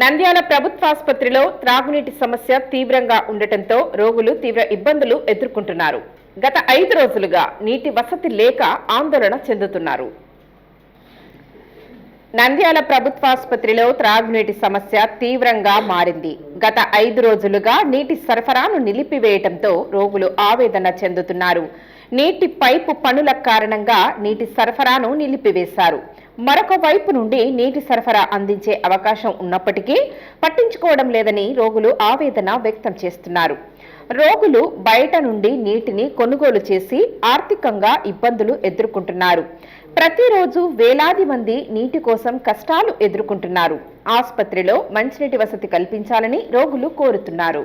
నంద్యాల ప్రభుత్వాసుపత్రిలో త్రాగునీటి సమస్య తీవ్రంగా ఉండటంతో రోగులు తీవ్ర ఇబ్బందులు ఎదుర్కొంటున్నారు. గత ఐదు రోజులుగా నీటి వసతి లేక ఆందోళన చెందుతున్నారు. నంద్యాల ప్రభుత్వాసుపత్రిలో త్రాగునీటి సమస్య తీవ్రంగా మారింది. గత ఐదు రోజులుగా నీటి సరఫరాను నిలిపివేయటంతో రోగులు ఆవేదన చెందుతున్నారు. నీటి పైపు పనుల కారణంగా నీటి సరఫరాను నిలిపివేశారు. మరొక వైపు నుండి నీటి సరఫరా అందించే అవకాశం ఉన్నప్పటికీ పట్టించుకోవడం లేదని రోగులు ఆవేదన వ్యక్తం చేస్తున్నారు. రోగులు బయట నుండి నీటిని కొనుగోలు చేసి ఆర్థికంగా ఇబ్బందులు ఎదుర్కొంటున్నారు. ప్రతిరోజు వేలాది మంది నీటి కోసం కష్టాలు ఎదుర్కొంటున్నారు. ఆసుపత్రిలో మంచినీటి వసతి కల్పించాలని రోగులు కోరుతున్నారు.